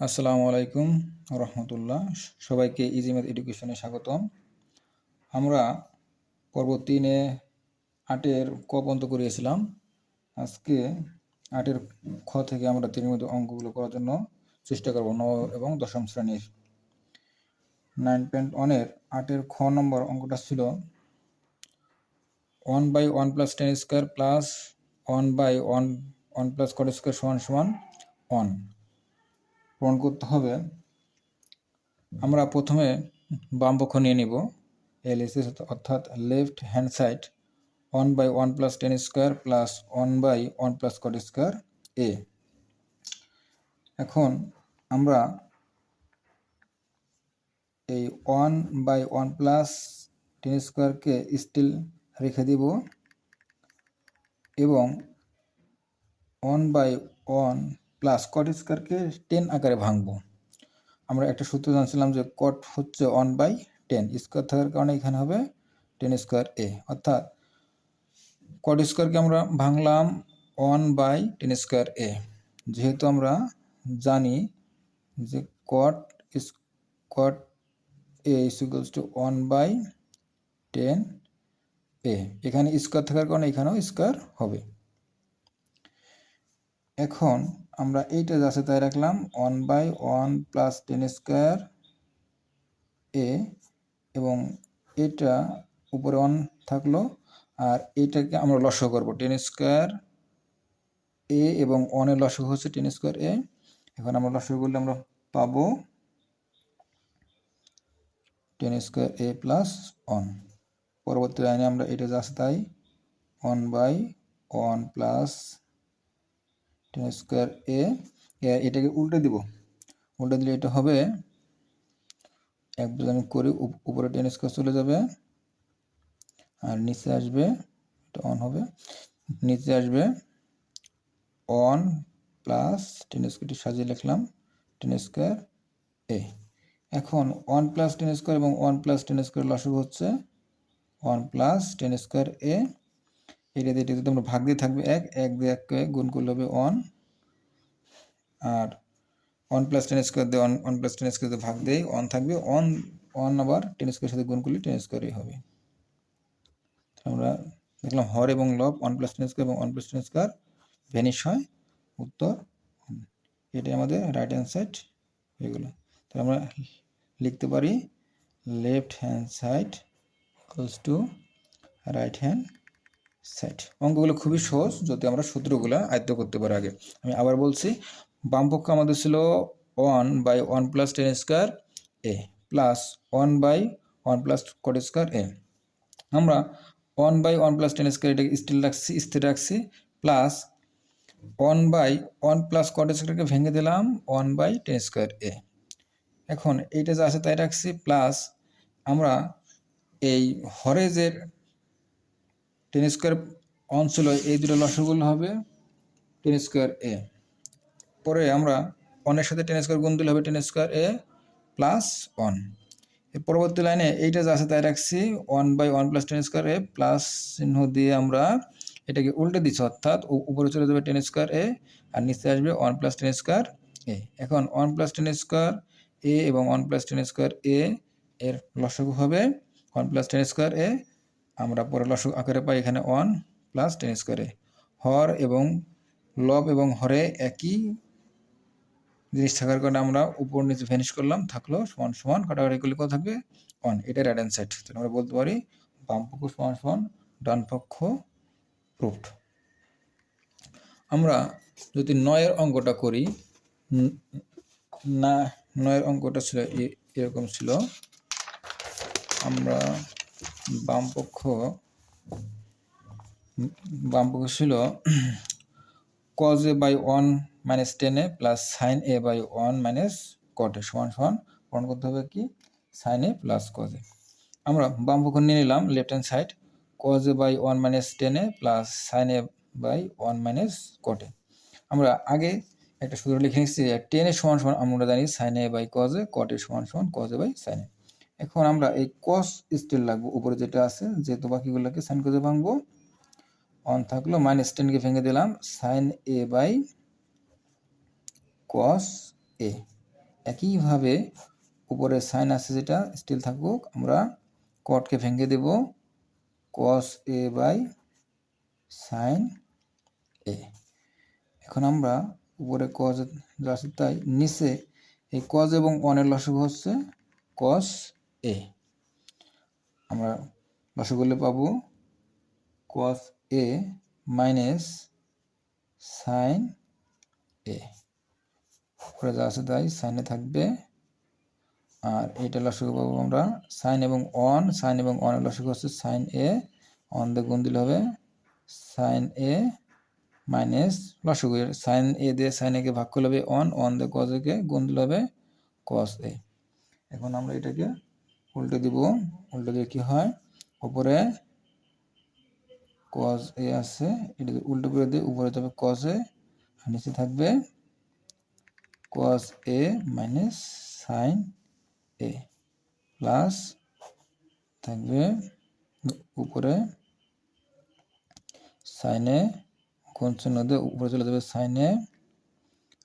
আসসালামু আলাইকুম রহমতুল্লাহ। সবাইকে ইজিমেথ এডুকেশনে স্বাগতম। আমরা পর্ব তিনে আটের ক পর্যন্ত করিয়েছিলাম। আজকে আটের খ থেকে আমরা তিনের মধ্যে অঙ্কগুলো করার জন্য চেষ্টা করব নব এবং দশম শ্রেণির। নাইন পয়েন্ট ওয়ানের আটের খ নম্বর অঙ্কটা ছিল one by one plus tan square plus one by one one plus cot square সমান সমান ওয়ান। পূরণ করতে হবে। আমরা প্রথমে বাম পক্ষ নিয়ে নিব। এলএসএস অর্থাৎ left hand side one by one plus tan square plus one by one plus cot square A এখন আমরা এই one by one plus tan স্কোয়ারকে স্টিল রেখে দিব এবং one by one plus cot স্কোয়ারকে টেন আকারে ভাঙবো। আমরা একটা সূত্র জানছিলাম যে কট হচ্ছে ওয়ান বাই টেন স্কোয়ার থাকার কারণে এখানে হবে টেন স্কোয়ার এ অর্থাৎ কট স্কোয়ারকে আমরা ভাঙলাম one by tan square A যেহেতু আমরা জানি যে cot is cot A equals to one by tan A এখানে স্কোয়ার থাকার কারণে এখানেও স্কোয়ার হবে। এখন আমরা এইটা যাচ্ছে তাই রাখলাম। One by one plus tan square A এবং এটা উপরে ওয়ান থাকল। আর এটাকে আমরা লস করব। টেন স্কোয়ার এ এবং ওয়ানের লস হচ্ছে টেন স্কোয়ার এ এখন আমরা লস করলে আমরা পাবো tan square A plus one পরবর্তী লাইনে আমরা এটা যাচ্ছে তাই one by one plus tan square A, এটাকে উল্টে দিব। উল্টে দিলে এটা হবে এক আমি করি উপরে টেন স্কোয়ার চলে যাবে আর নিচে আসবে, এটা অন হবে। নিচে আসবে অন প্লাস টেন স্কোয়ারটি সাজিয়ে লিখলাম টেন স্কোয়ার এ এখন ওয়ান প্লাস টেন স্কোয়ার এবং ওয়ান প্লাস টেন স্কোয়ার লসক হচ্ছে one plus tan square A এটা দিয়ে এটা তোমরা ভাগ দিয়ে থাকবে এক এক দিয়ে এককে গুণ করলে হবে ওয়ান আর ওয়ান প্লাস টেন স্কোয়ার দিয়ে one one plus tan square দিয়ে ভাগ দিয়ে ওয়ান থাকবে। ওয়ান ওয়ান আবার টেন স্কোয়ার সাথে গুণ করলে টেন স্কোয়ারই হবে। আমরা দেখলাম হর এবং লব ওয়ান প্লাস টেন স্কোয়ার এবং one plus tan square vanish হয়। উত্তর এটাই আমাদের রাইট হ্যান্ড সাইড এগুলো তাহলে আমরা লিখতে পারি left hand side equals to right hand side অঙ্কগুলো খুবই সহজ, যদি আমরা সূত্রগুলো আয়ত্ত করতে পারি আগে। আমি আবার বলছি, বামপক্ষ আমাদের ছিল one by one plus tan square A plus one by one plus cot square A আমরা one by one plus tan square এটাকে স্টিল রাখছি, স্থির রাখছি plus one by one plus cot স্কোয়ারকে ভেঙে দিলাম one by tan square A এখন এইটা যা আছে তাই রাখছি প্লাস আমরা এই হরেজের টেন স্কোয়ার অঞ্চল এই দুটো লসগুলো হবে টেন স্কোয়ার এ পরে আমরা ওয়ানের সাথে টেন স্কোয়ার গুণ দিলে হবে টেন স্কোয়ার এ প্লাস ওয়ানের পরবর্তী লাইনে এইটা যা আছে তাই রাখছি one by one plus tan square A plus চিহ্ন দিয়ে আমরা এটাকে উল্টে দিচ্ছি অর্থাৎ উপরে চলে যাবে টেন স্কোয়ার এ আর নিচে আসবে one plus tan square A এখন one plus tan square A এবং one plus tan square A এর লসক হবে one plus tan square A আমরা পরে লসক আকারে পাই এখানে ওয়ান প্লাস টেন স্কোয়ার হর এবং লব এবং হরে একই জিনিস থাকার কারণে আমরা উপর নিচে ভ্যানিশ করলাম, থাকল সমান সমান, কাটাকাটি করলে কত থাকবে? ওয়ান এটা রাইট অ্যান্ড সাইড তাহলে আমরা বলতে পারি বাম পক্ষ সমান সমান, ডান পক্ষ প্রুফড আমরা যদি নয়ের অঙ্কটা করি না, নয়ের অঙ্কটা ছিল এরকম ছিল। আমরা বাম পক্ষ বাম পক্ষ ছিল cos A by one minus tan A plus sine A by one minus cot A সমান সমান প্রমাণ করতে হবে কি? Sine A plus cos A আমরা বাম পক্ষ নিয়ে নিলাম left hand side cos A by one minus tan A plus sine A by one minus cot A আমরা আগে একটা সূত্র লিখে নিচ্ছি টেন এর সমান সমান আমরা জানি sine A by cos A cot সমান সমান cos A by sine A এখন আমরা এই কস স্টিল লাগবো, উপরে যেটা আছে, যেহেতু বাকিগুলোকে সাইন কজে ভাঙবো ওয়ান থাকল মাইনাস টেনকে ভেঙে দিলাম সাইন এ বাই কস এ একইভাবে উপরে সাইন আছে যেটা স্টিল থাকুক, আমরা কটকে ভেঙে দেব কস এ বাই সাইন এ এখন আমরা উপরে কজ যা তাই, নিচে এই কজ এবং ওয়ানের লসগু হচ্ছে কস এ। আমরা লসগুলো পাবো কস এ মাইনাস সাইন এ উপরে যা আছে তাই সাইনে থাকবে। আর এইটা লসগু পাবো আমরা? সাইন এবং অন সাইন এবং অনের লসগু হচ্ছে? সাইন এ অন দিয়ে গুণ দিলে হবে সাইন এ মাইনাস লসগু সাইন এ দিয়ে সাইন একে ভাগ করলে হবে অন অন দিয়ে কজ একে গুণ দিলে হবে কস এ এখন আমরা এটাকে উল্টে দিব, উল্টে দিয়ে কি হয়? উপরে কজ এ আছে, এটা উল্টো করে দিয়ে উপরে যাবে কজ এ আর নিচে থাকবে cos A minus sine A plus থাকবে উপরে সাইনে কোন চিহ্ন দিয়ে উপরে চলে যাবে সাইনে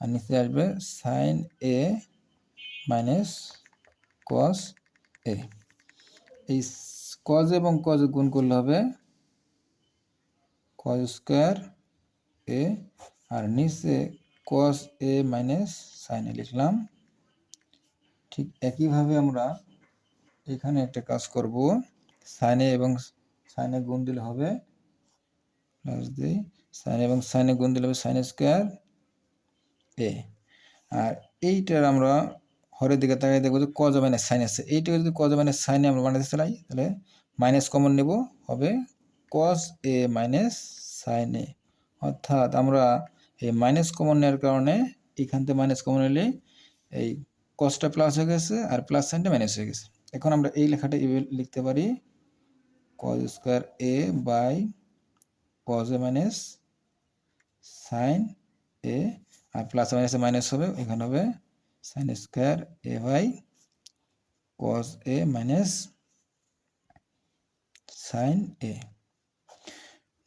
আর নিচে আসবে সাইন এ মাইনাস কস এ এই কজ এবং কজ গুণ করলে হবে কজ স্কোয়ার এ আর নিচে কস এ মাইনাস সাইন লিখলাম। ঠিক একইভাবে আমরা এখানে একটা কাজ করব। সাইনে এবং সাইনে গুণ দিলে হবে প্লাস দিই সাইন এবং সাইনে গুণ দিলে হবে সাইন স্কোয়ার এ আর এইটার আমরা হরের দিকে তাকিয়ে দেখব যে কজ মাইনাস সাইন আছে। এইটা যদি কজ মাইনাস সাইনে আমরা বানাতে চাই, তাহলে মাইনাস কমন নেব, হবে কস এ মাইনাস সাইন এ অর্থাৎ আমরা এই মাইনাস কমন নেওয়ার কারণে এখান থেকে মাইনাস কমন নিলে এই কসটা প্লাস হয়ে গেছে আর প্লাস সাইনটা মাইনাস হয়ে গেছে। এখন আমরা এই লেখাটা লিখতে পারি cos square A by cos A minus sine A R plus মাইনাসে মাইনাস হবে, এখানে হবে sine square A by cos A minus sine A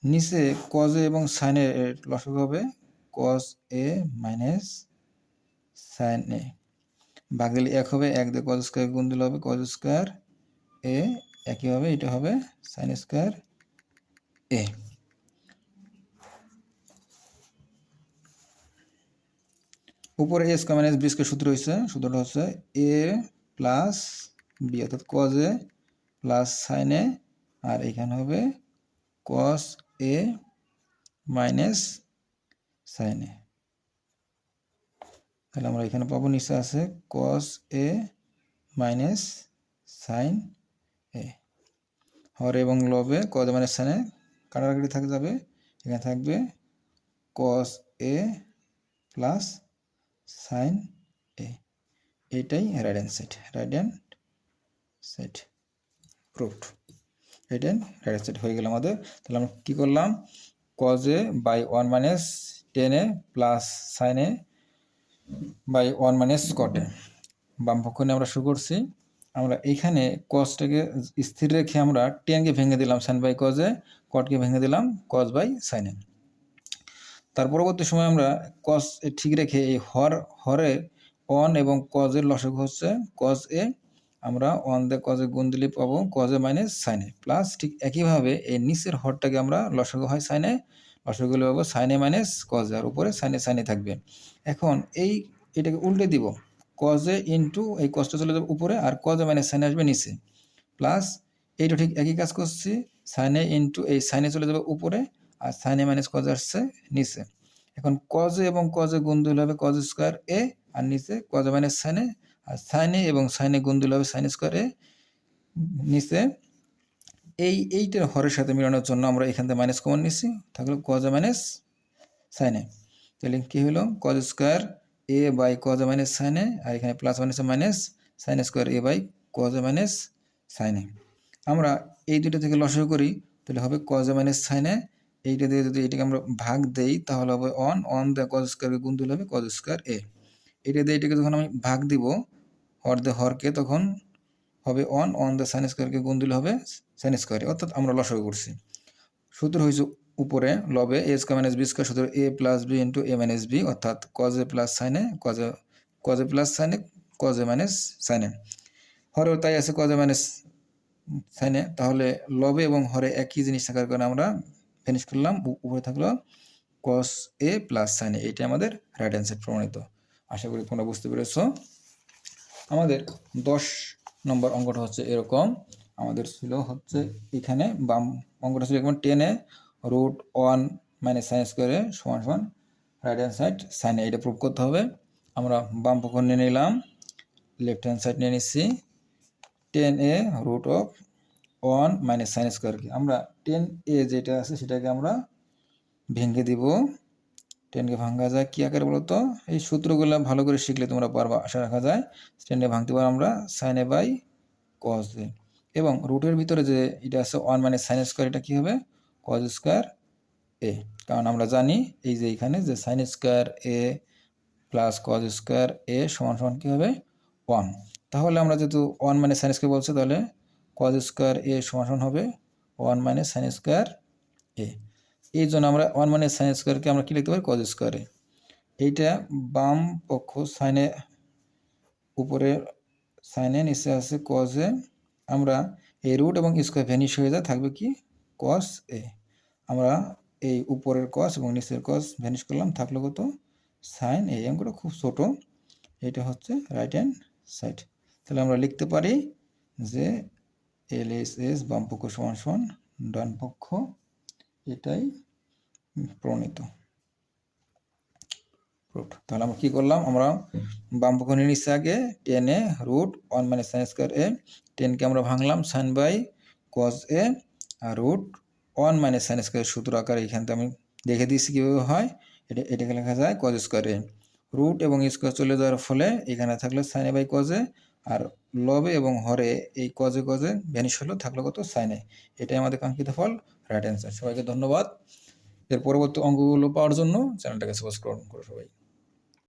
নিচে কজ এ এবং সাইনের লসক হবে cos A minus sine A বাঘ এক হবে এক দিয়ে কজ স্কোয়ার গুণ দিলে হবে কজ স্কোয়ার এ একই হবে এটা হবে সাইন স্কোয়ার এ উপরে এ স্কোয়ার মাইনাস বি সূত্র হয়েছে সূত্রটা হচ্ছে এ প্লাস বি অর্থাৎ কজ এ প্লাস সাইন আর এখানে হবে কস এ মাইনাস সাইন তাহলে আমরা এখানে পাবো নিচে আছে কস এ মাইনাস সাইন এ হর এবং লবে কজ মাইনাস সাইনে কাটাকাটি থাকা যাবে, এখানে থাকবে cos A plus sine A এইটাই right hand side right hand side proved right hand right hand side হয়ে গেল আমাদের। তাহলে আমরা কী করলাম? কজে বাই ওয়ান মাইনাস টেনে প্লাস সাইনে বাই ওয়ান মাইনাস কটে বাম পক্ষ নিয়ে আমরা শুরু করছি। আমরা এইখানে কজটাকে স্থির রেখে আমরা টেনকে ভেঙে দিলাম সাইন বাই কজে কটকে ভেঙে দিলাম কজ বাই সাইনে তার পরবর্তী সময় আমরা কজ ঠিক রেখে এই হর, হরে অন এবং কজের লসক হচ্ছে কজ এ আমরা অন দে কজে গুণ দিলে পাবো কজে মাইনাস সাইনে প্লাস ঠিক একইভাবে এই নিচের হরটাকে আমরা লসক হয় সাইনে লসক হলে পাবো সাইনে মাইনাস কজে আর উপরে সাইনে সাইনে থাকবে। এখন এই, এটাকে উল্টে দিব। কজে ইন্টু এই কজটা চলে যাবে উপরে আর কজে মাইনাস সাইনে আসবে নিচে। প্লাস এইটা ঠিক একই কাজ করছি। সাইনে ইন্টু এই সাইনে চলে যাবে উপরে আর সাইনে মাইনাস কজ আসছে নিচে। এখন কজে এবং কজে গুণ দিলে হবে কজ স্কোয়ার এ আর নিচে কজে মাইনাস সাইনে আর সাইনে এবং সাইনে গুণ দিলে হবে সাইন স্কোয়ার এ নিচে এই এইটার হরের সাথে মিলানোর জন্য আমরা এখান থেকে মাইনাস কমন নিচ্ছি থাকল কজে মাইনাস সাইনে তাহলে কী হলো? কজ স্কোয়ার এ বাই কজে মাইনাস সাইনে আর এখানে প্লাস মাইনাসে minus sine square A by কজে minus সাইনে আমরা এই দুটো থেকে লসয় করি, তাহলে হবে কজে মাইনাস সাইনে এইটা দিয়ে যদি এটাকে আমরা ভাগ দেই, তাহলে হবে অন অন দ্য কজ স্কোয়ারকে গুণ দিলে হবে কজ স্কোয়ার এ এটা দিয়ে এটাকে যখন আমি ভাগ দিব, হর দে হরকে, তখন হবে অন অন দ্য সাইন স্কোয়ারকে গুণ দিলে হবে সাইন স্কোয়ারে অর্থাৎ আমরা লসক করছি। সূত্র হয়েছে উপরে, লবে A square minus B square সূত্র A plus B into A minus B অর্থাৎ কজ প্লাস সাইনে কজ কজ প্লাস সাইনে কজে মাইনাস সাইনে হরেও তাই আছে কজে মাইনাস সাইনে তাহলে লবে এবং হরে একই জিনিস থাকার কারণে আমরা ফিনিশ করলাম উপরে থাকল কস এ প্লাস সাইনে এটা আমাদের রাইট অ্যান্সার প্রমাণিত। আশা করি তোমরা বুঝতে পেরেছ। আমাদের দশ নম্বর অঙ্কটা হচ্ছে এরকম। আমাদের ছিল হচ্ছে এখানে বাম অঙ্কটা ছিল এরকম টেনে রুট ওয়ান মাইনাস সাইন স্কোয়ারে সমান সমান রাইট হ্যান্ড সাইড সাইনে এটা প্রুভ করতে হবে। আমরা বাম পক্ষ নিয়ে নিলাম লেফট হ্যান্ড সাইড নিয়ে নিচ্ছি। Tan A root of one minus sine স্কোয়ারকে আমরা টেন এ যেটা আছে সেটাকে আমরা ভেঙে দিব। টেনকে ভাঙা যায় কী আকারে বলো তো এই সূত্রগুলো ভালো করে শিখলে তোমরা পারবা, আশা রাখা যায়। টেনে ভাঙতে পারো আমরা সাইনে বাই কজ দিয়ে এবং রুটের ভিতরে যে এটা আছে ওয়ান মাইনাস সাইন স্কোয়ার, এটা কী হবে? কজ স্কোয়ার এ কারণ আমরা জানি এই যে এখানে যে sine square A plus cos square A সমান সমান কী হবে? ওয়ান তাহলে আমরা যেহেতু ওয়ান মাইনাস সাইন স্কোয়ার বলছে, তাহলে কজ স্কোয়ার এ সমান হবে one minus sine square A এই জন্য আমরা ওয়ান মাইনাস সাইন স্কোয়ারকে আমরা কী লিখতে পারি? কজ স্কোয়ারে এইটা বাম পক্ষ সাইনে উপরে সাইনে নিচে আছে কজে আমরা এই রুট এবং স্কোয়ার ভ্যানিশ হয়ে যায়, থাকবে কি? কস এ আমরা এই উপরের কস এবং নিচের কস ভ্যানিশ করলাম, থাকল কত? সাইন এই অঙ্কটা খুব ছোট। এটা হচ্ছে রাইট হ্যান্ড সাইড তাহলে আমরা লিখতে পারি যে এল এস এস বাম পক্ষ সমান সমান, ডান পক্ষ এটাই প্রণীত। তাহলে আমরা কি করলাম? আমরা বাম পক্ষ নিয়ে নিচ্ছি আগে টেনে root one minus sine square A টেনকে আমরা ভাঙলাম sine by cos A R root one minus sine square সূত্র আকারে এখানে আমি দেখে দিয়েছি কীভাবে হয়। এটা, এটাকে লেখা যায় কজ স্কোয়ার এ রুট এবং স্কোয়ার চলে যাওয়ার ফলে এখানে থাকল সাইনে বাই কজে আর লবে এবং হরে এই কজে কজে ভ্যানিশ হলো, থাকল কত? সাইনে এটাই আমাদের কাঙ্ক্ষিত ফল রাইট অ্যান্সার সবাইকে ধন্যবাদ। এর পরবর্তী অঙ্কগুলো পাওয়ার জন্য চ্যানেলটাকে সাবস্ক্রাইব করো সবাই।